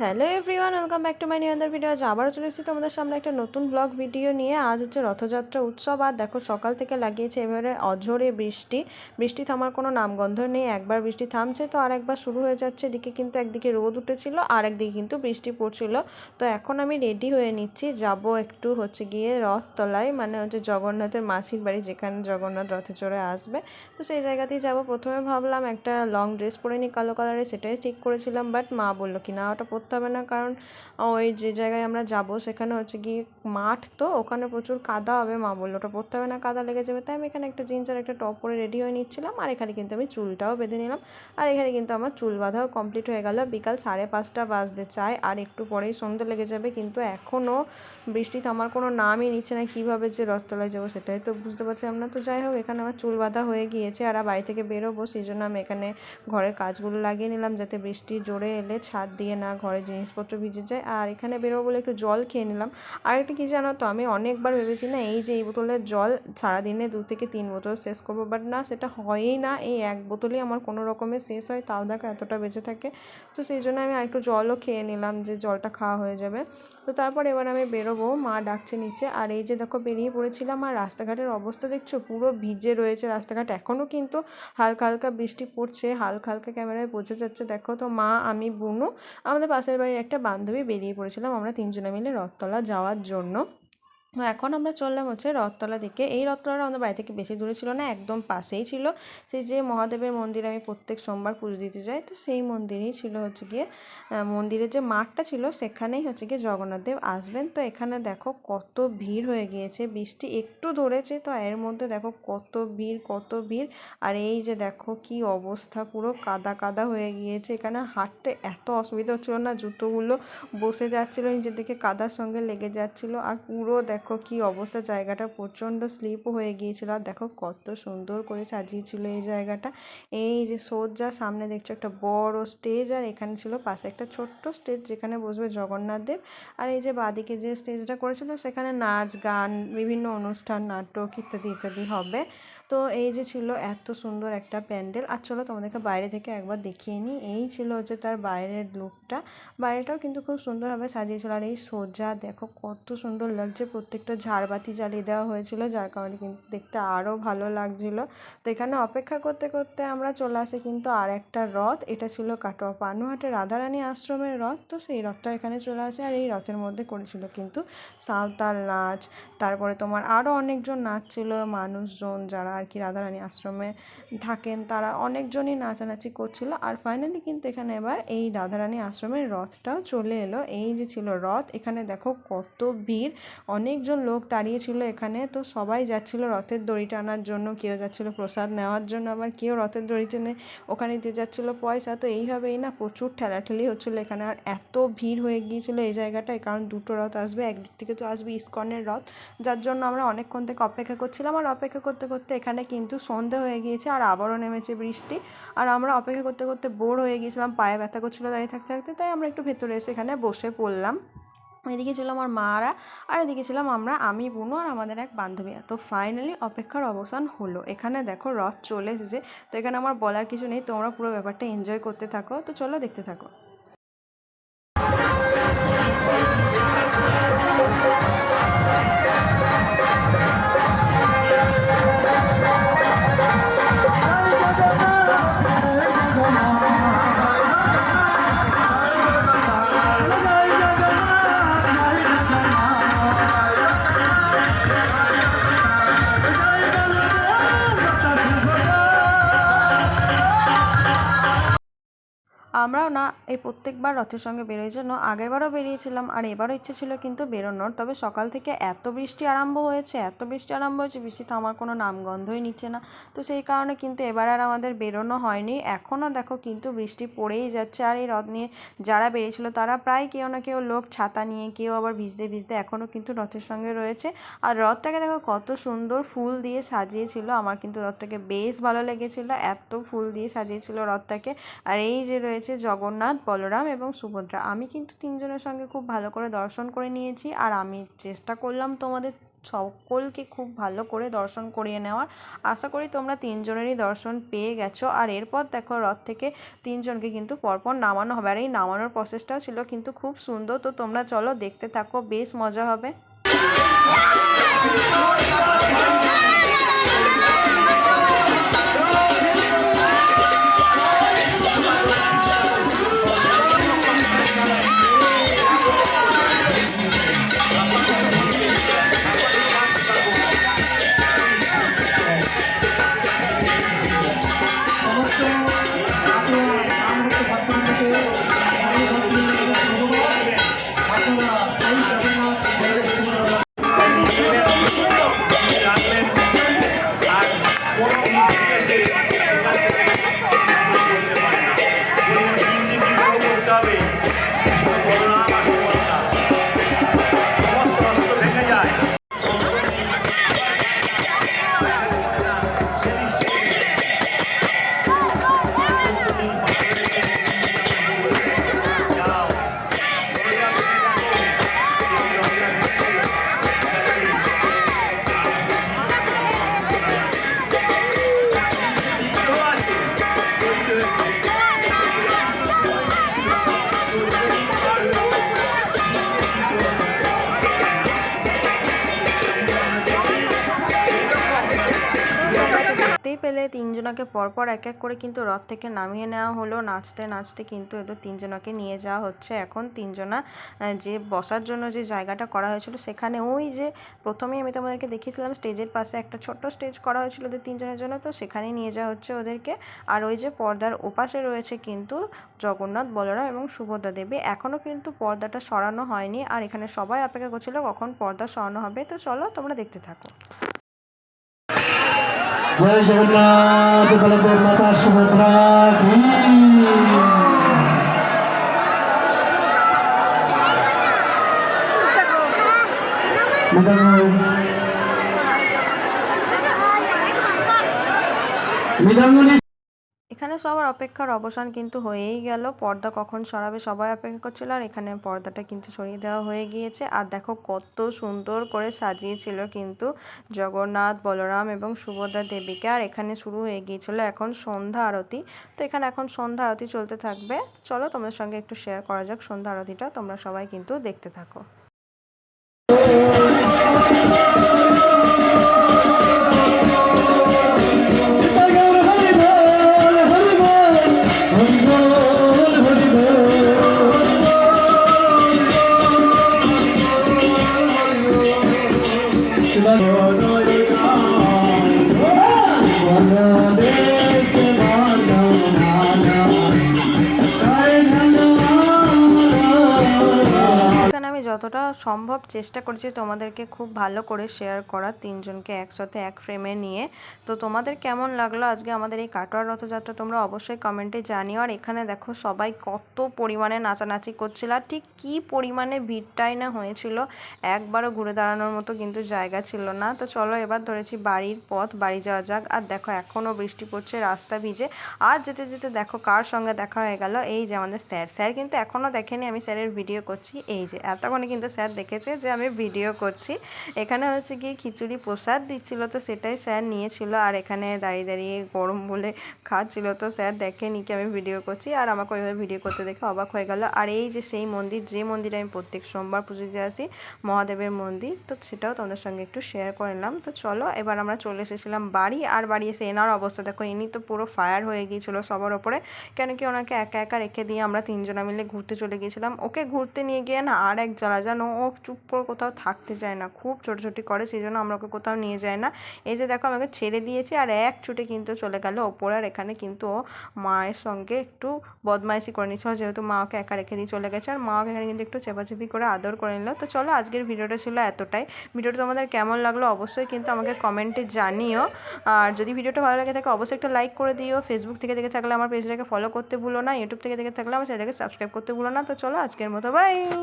Hello everyone welcome back to my new other video আজ আবারও চলে এসেছি তোমাদের সামনে একটা নতুন ব্লগ ভিডিও নিয়ে। আজ হচ্ছে রথযাত্রা উৎসব। আর দেখো, সকাল থেকে লাগিয়েছে এবারে অঝোরে বৃষ্টি। বৃষ্টি থামার কোনো নামগন্ধ নেই, একবার বৃষ্টি থামছে তো আর একবার শুরু হয়ে যাচ্ছে। এদিকে কিন্তু একদিকে রোদ উঠেছিল আর একদিকে কিন্তু বৃষ্টি পড়ছিল। তো এখন আমি রেডি হয়ে নিচ্ছি, যাব একটু হচ্ছে গিয়ে রথতলায় মানে হচ্ছে জগন্নাথের মাসির বাড়ি, যেখানে জগন্নাথ রথে চড়ে আসবে। তো সেই জায়গাতেই যাব। প্রথমে ভাবলাম একটা লং ড্রেস পরে নিই কালো কালারের সেটাই ঠিক করেছিলাম বাট মা বলল কি না ওটা পরতে হবে না। কারণ ওই যে জায়গায় আমরা যাব সেখানে হচ্ছে গিয়ে মাঠ তো, ওখানে প্রচুর কাদা হবে মা বলল। ওটা পরতে হবে না, কাদা লেগে যাবে। তাই আমি এখানে একটা জিন্স আর একটা টপ পরে রেডি হয়ে নিচ্ছিলাম। আর এখানে কিন্তু আমি চুলটাও বেঁধে নিলাম। আর এখানে কিন্তু আমার চুল বাঁধাও কমপ্লিট হয়ে গেল। বিকাল সাড়ে পাঁচটা বাজতে চায়। আর একটু পরেই সন্ধে লেগে যাবে। কিন্তু এখনও বৃষ্টি থামার কোনো নামই নিচ্ছে না। কীভাবে যে রথতলায় যাব সেটাই তো বুঝতে পারছিলাম না। তো যাই হোক, এখানে আমার চুল বাঁধা হয়ে গিয়েছে। আর বাড়ি থেকে বেরোবো, সেই জন্য আমি এখানে ঘরের কাজগুলো লাগিয়ে নিলাম। যাতে বৃষ্টি জোরে এলে ছাদ দিয়ে না ঘরের জিনিসপত্র ভিজে যায়। আর এখানে বেরোবো বলে একটু জল খেয়ে নিলাম। আর একটা কী জানো তো, আমি অনেকবার ভেবেছি না, এই যে এই বোতলের জল সারাদিনে দু থেকে তিন বোতল শেষ করব বাট না, সেটা হয়ই না। এই এক বোতলই আমার কোনো রকমের শেষ হয়, তাও দেখো এতটা বেঁচে থাকে। তো সেই জন্য আমি আরেকটু জলও খেয়ে নিলাম যে জলটা খাওয়া হয়ে যাবে। তো তারপর এবার আমি বেরোবো, মা ডাকছে নিচে। আর এই যে দেখো বেরিয়ে পড়েছিলাম, আর রাস্তাঘাটের অবস্থা দেখছ? পুরো ভিজে রয়েছে রাস্তাঘাট। এখনও কিন্তু হালকা হালকা বৃষ্টি পড়ছে, হালকা হালকা ক্যামেরায় বোঝা যাচ্ছে। দেখো তো মা, আমি, বুনু, আমাদের পাশের বাড়ির একটা বান্ধবী বেরিয়ে পড়েছিলাম আমরা তিনজনে মিলে রথতলা যাওয়ার জন্য। এখন আমরা চললাম হচ্ছে রথতলা দিকে। এই রথতলাটা আমাদের বাড়ি থেকে বেশি দূরে ছিল না, একদম পাশেই ছিল। সেই যে মহাদেবের মন্দির আমি প্রত্যেক সোমবার পুজো দিতে যাই, তো সেই মন্দিরেই ছিল হচ্ছে গিয়ে মন্দিরের যে মাঠটা ছিল সেখানেই হচ্ছে গিয়ে জগন্নাথদেব আসবেন। তো এখানে দেখো কত ভিড় হয়ে গিয়েছে, বৃষ্টি একটু ধরেছে, তো এর মধ্যে দেখো কত ভিড় কত ভিড়। আর এই যে দেখো কি অবস্থা, পুরো কাদা কাদা হয়ে গিয়েছে। এখানে হাঁটতে এত অসুবিধা হচ্ছিল না, জুতোগুলো বসে যাচ্ছিল, নিজের দিকে কাদার সঙ্গে লেগে যাচ্ছিল। আর পুরো দেখো দেখো কি অবস্থা, জায়গাটা প্রচণ্ড স্লিপ হয়ে গিয়েছিল। আর দেখো কত সুন্দর করে সাজিয়েছিল এই জায়গাটা। এই যে সোজা সামনে দেখছ একটা বড় স্টেজ, আর এখানে ছিল পাশে একটা ছোট্ট স্টেজ যেখানে বসবে জগন্নাথদেব আর এই যে বাদিকে যে স্টেজটা করেছিল, সেখানে নাচ, গান, বিভিন্ন অনুষ্ঠান, নাটক ইত্যাদি ইত্যাদি হবে। তো এই যে ছিল এত সুন্দর একটা প্যান্ডেল। আর চলো তোমাদেরকে বাইরে থেকে একবার দেখিয়ে নিই। এই ছিল হচ্ছে তার বাইরের লুকটা। বাইরেটাও কিন্তু খুব সুন্দরভাবে সাজিয়েছিল। আর এই সোজা দেখো কত সুন্দর লাগছে। প্রত্যেকটা ঝাড়বাতি জ্বালিয়ে দেওয়া হয়েছিল, যার কারণে কিন্তু দেখতে আরও ভালো লাগছিল। তো এখানে অপেক্ষা করতে করতে আমরা চলে আসি কিন্তু আর একটা রথ। এটা ছিল কাটোয়া পানুহাটে রাধারানী আশ্রমের রথ। তো সেই রথটা এখানে চলে আসে। আর এই রথের মধ্যে করেছিল কিন্তু সাঁওতাল নাচ। তারপরে তোমার আরও অনেকজন নাচ ছিল মানুষজন যারা আর কি রাধারানী আশ্রমে থাকেন। তারা অনেকজনই নাচানাচি করছিল। আর ফাইনালি কিন্তু এখানে এবার এই রাধারানী আশ্রমের রথটাও চলে এলো। এই যে ছিল রথ, এখানে দেখো কত ভিড়। অনেকজন লোক দাঁড়িয়েছিল এখানে। তো সবাই যাচ্ছিল রথের দড়ি টানার জন্য। কেউ যাচ্ছিল প্রসাদ নেওয়ার জন্য। আবার কেউ রথের দড়ি টেনে ওখানে দিয়ে যাচ্ছিল পয়সা। তো এইভাবেই না প্রচুর ঠেলাঠেলি হচ্ছিল এখানে। আর এত ভিড় হয়ে গিয়েছিল এই জায়গাটায়। কারণ দুটো রথ আসবে, একদিক থেকে তো আসবে ইস্কনের রথ। যার জন্য আমরা অনেকক্ষণ থেকে অপেক্ষা করছিলাম। আর অপেক্ষা করতে করতে এখানে কিন্তু সন্ধে হয়ে গিয়েছে আর আবারও নেমেছে বৃষ্টি। আর আমরা অপেক্ষা করতে করতে বোর হয়ে গিয়েছিলাম, পায়ে ব্যথা করছিল, দাঁড়িয়ে থাকতে থাকতে। তাই আমরা একটু ভেতরে এসে এখানে বসে পড়লাম। এদিকে ছিল আমার মারা, আর এদিকে ছিলাম আমরা, আমি, বুনু আর আমাদের এক বান্ধবী। তো ফাইনালি অপেক্ষার অবসান হলো। এখানে দেখো রথ চলে এসেছে। তো এখানে আমার বলার কিছু নেই, তোমরা পুরো ব্যাপারটা এনজয় করতে থাকো। তো চলো দেখতে থাকো। আমরাও না, এই প্রত্যেকবার রথের সঙ্গে বেরোই জন্য আগেরবারও বেরিয়েছিলাম আর এবারও ইচ্ছে ছিল কিন্তু বেরোনোর। তবে সকাল থেকে এত বৃষ্টি আরম্ভ হয়েছে, এত বৃষ্টি আরম্ভ হয়েছে, বৃষ্টি থামার কোনো নামগন্ধই নিচ্ছে না। তো সেই কারণে কিন্তু এবার আর আমাদের বেরোনো হয়নি। এখনও দেখো কিন্তু বৃষ্টি পড়েই যাচ্ছে আর এই রথ নিয়ে যারা বেরিয়েছিল তারা প্রায় কেউ না কেউ লোক ছাতা নিয়ে কেউ আবার ভিজতে ভিজতে এখনও কিন্তু রথের সঙ্গে রয়েছে। আর রথটাকে দেখো কত সুন্দর ফুল দিয়ে সাজিয়েছিল, আমার কিন্তু রথটাকে বেশ ভালো লেগেছিলো, এত ফুল দিয়ে সাজিয়েছিল রথটাকে। আর এই যে রয়েছে রয়েছে জগন্নাথ, বলরাম এবং সুভদ্রা। আমি কিন্তু তিনজনের সঙ্গে খুব ভালো করে দর্শন করে নিয়েছি আর আমি চেষ্টা করলাম তোমাদের সকলকে খুব ভালো করে দর্শন করিয়ে নেওয়ার। আশা করি তোমরা তিনজনেরই দর্শন পেয়ে গেছো। আর এরপর দেখো রথ থেকে তিনজনকে কিন্তু পরপর নামানো হবে। আর এই নামানোর প্রসেসটাও ছিল কিন্তু খুব সুন্দর। তো তোমরা চলো দেখতে থাকো, বেশ মজা হবে। তিনজনাকে পরপর এক এক করে কিন্তু রথ থেকে নামিয়ে নেওয়া হলো। নাচতে নাচতে কিন্তু এদের তিনজনাকে নিয়ে যাওয়া হচ্ছে। এখন তিনজনা যে বসার জন্য যে জায়গাটা করা হয়েছিল, সেখানে ওই যে প্রথমেই আমি তোমাদেরকে দেখিয়েছিলাম, স্টেজের পাশে একটা ছোট্ট স্টেজ করা হয়েছিল ওদের তিনজনের জন্য, তো সেখানেই নিয়ে যাওয়া হচ্ছে ওদেরকে। আর ওই যে পর্দার ওপাশে রয়েছে কিন্তু জগন্নাথ, বলরাম এবং সুভদ্রা দেবী। এখনও কিন্তু পর্দাটা সরানো হয়নি। আর এখানে সবাই অপেক্ষা করছিল কখন পর্দা সরানো হবে। তো চলো তোমরা দেখতে থাকো। জয় জগন্নাথ বলদেব মাতা সুভদ্রা কি মৃদঙ্গ মৃদঙ্গনি এখানে সবার অপেক্ষার অবসান কিন্তু হয়েই গেল। পর্দা কখন সরাবে সবাই অপেক্ষা করছিল আর এখানে পর্দাটা কিন্তু সরিয়ে দেওয়া হয়ে গিয়েছে। আর দেখো কত সুন্দর করে সাজিয়েছিল কিন্তু জগন্নাথ, বলরাম এবং সুভদ্রা দেবীকে। আর এখানে শুরু হয়ে গিয়েছিল এখন সন্ধ্যা আরতি। তো এখানে এখন সন্ধ্যা আরতি চলতে থাকবে। চলো তোমাদের সঙ্গে একটু শেয়ার করা যাক সন্ধ্যা আরতিটা। তোমরা সবাই কিন্তু দেখতে থাকো। সম্ভব চেষ্টা করেছি তোমাদেরকে খুব ভালো করে শেয়ার করার। তিনজনকে একসাথে এক ফ্রেমে নিয়ে। তো তোমাদের কেমন লাগল আজকে আমাদের এই কাটোয়ার রথযাত্রা তোমরা অবশ্যই কমেন্টে জানিও। আর এখানে দেখো সবাই কত পরিমাণে নাচানাচি করছিল আর ঠিক কী পরিমাণে ভিড়টাই না হয়েছিল। একবারও ঘুরে দাঁড়ানোর মতো কিন্তু জায়গা ছিল না। তো চলো এবার ধরেছি বাড়ির পথ, বাড়ি যাওয়া যাক। আর দেখো এখনও বৃষ্টি পড়ছে, রাস্তা ভিজে। আর যেতে যেতে দেখো কার সঙ্গে দেখা হয়ে গেল? এই যে আমাদের স্যার। স্যার কিন্তু এখনও দেখেনি, আমি স্যারের ভিডিও করছি। এই যে, এতক্ষণে কিন্তু স্যার দেখেছে যে আমি ভিডিও করছি। এখানে হচ্ছে গিয়ে খিচুড়ি প্রসাদ দিচ্ছিল, তো সেটাই স্যার নিয়েছিল আর এখানে দাঁড়িয়ে দাঁড়িয়ে গরম বলে খাচ্ছিল। তো স্যার দেখেনি কি আমি ভিডিও করছি আর আমাকে ওইভাবে ভিডিও করতে দেখে অবাক হয়ে গেল। আর এই যে সেই মন্দির, যে মন্দিরে আমি প্রত্যেক সোমবার পুজো দিতে আসি, মহাদেবের মন্দির, তো সেটাও তোমাদের সঙ্গে একটু শেয়ার করে নিলাম। তো চলো, এবার আমরা চলে এসেছিলাম বাড়ি আর বাড়ি এসে এনার অবস্থা। দেখো, ইনি তো পুরো ফায়ার হয়ে গিয়েছিল সবার ওপরে। কেন কি ওনাকে একা একা রেখে দিয়ে আমরা তিনজনা মিলে ঘুরতে চলে গিয়েছিলাম। ওকে ঘুরতে নিয়ে গিয়ে না আর এক জ্বালা যেন ও চুপ করে কোথাও থাকতে চায় না, খুব ছোটোছুটি করে সেই জন্য আমরা ওকে কোথাও নিয়ে যায় না। এই যে দেখো, আমাকে ছেড়ে দিয়েছে, আর এক ছুটে কিন্তু চলে গেল ওপরে, আর এখানে কিন্তু ও মায়ের সঙ্গে একটু বদমাইশি করে নিচ্ছিল যেহেতু মা ওকে একা রেখে দিয়ে চলে গেছে, আর মা ওকে এখানে কিন্তু একটু চেপাচেপি করে আদর করে নিল। তো চলো, আজকের ভিডিওটা ছিল এতটাই। ভিডিওটা তোমাদের কেমন লাগল অবশ্যই কিন্তু আমাকে কমেন্টে জানিও। আর যদি ভিডিওটা ভালো লাগে থাকে, অবশ্যই একটা লাইক করে দিও। ফেসবুক থেকে দেখে থাকলে আমার পেজটাকে ফলো করতে ভুলো না ইউটিউব থেকে দেখে থাকলে আমার চ্যানেলটাকে সাবস্ক্রাইব করতে ভুলো না। তো চলো, আজকের মতো বাই